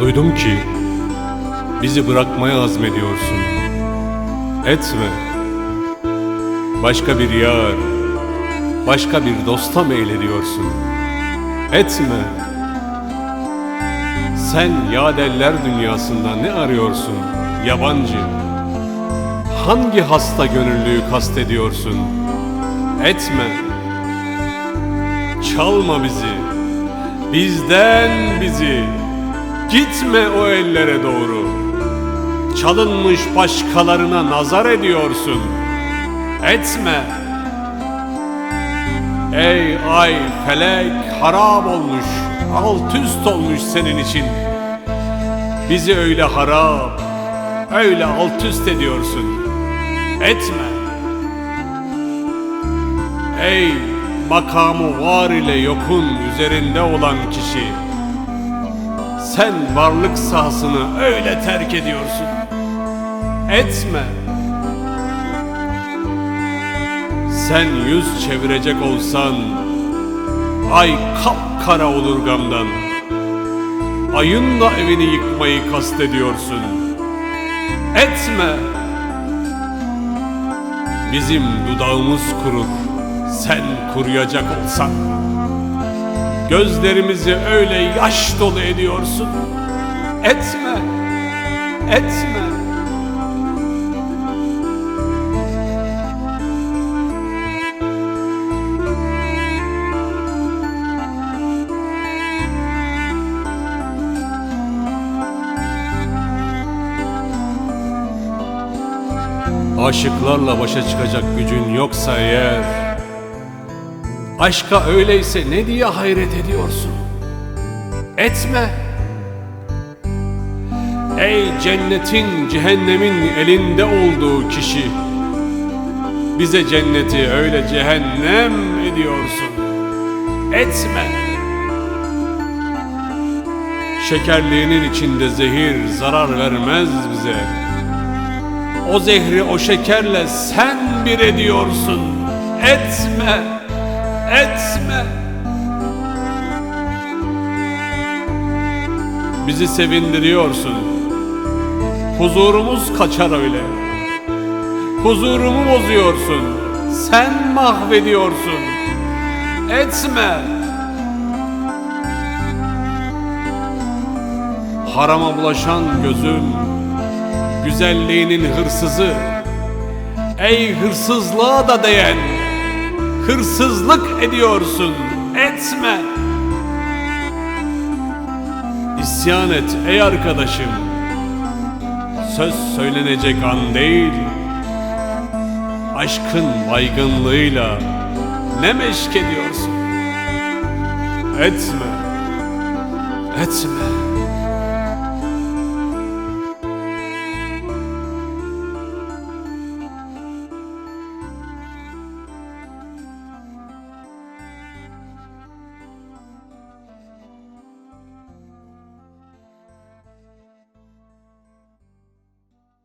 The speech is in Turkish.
Duydum ki bizi bırakmaya azmediyorsun. Etme. Başka bir yar, başka bir dosta meylediyorsun. Etme. Sen yadeller dünyasında ne arıyorsun yabancı? Hangi hasta gönüllüyü kastediyorsun? Etme. Çalma bizi. Bizden bizi. Gitme o ellere doğru. Çalınmış başkalarına nazar ediyorsun. Etme. Ey ay felek harap olmuş, alt üst olmuş senin için. Bizi öyle harap, öyle alt üst ediyorsun. Etme. Ey makamı var ile yokun üzerinde olan kişi. Sen varlık sahasını öyle terk ediyorsun. Etme. Sen yüz çevirecek olsan ay kapkara olur gamdan. Ayın da evini yıkmayı kastediyorsun. Etme. Bizim dudağımız kurur. Sen kuruyacak olsan. Gözlerimizi öyle yaş dolu ediyorsun. Etme. Etme. Aşıklarla başa çıkacak gücün yoksa eğer Aşka öyleyse ne diye hayret ediyorsun? Etme. Ey cennetin cehennemin elinde olduğu kişi Bize cenneti öyle cehennem ediyorsun. Etme. Şekerliğinin içinde zehir zarar vermez bize. O zehri o şekerle sen bir ediyorsun. Etme, etme. Bizi sevindiriyorsun. Huzurumuz kaçar öyle. Huzurumu bozuyorsun. Sen mahvediyorsun. Etme. Harama bulaşan gözüm güzelliğinin hırsızı Ey hırsızlığa da değen Hırsızlık ediyorsun. Etme. İsyan et ey arkadaşım. Söz söylenecek an değil. Aşkın baygınlığıyla Ne meşk ediyorsun? Etme. Etme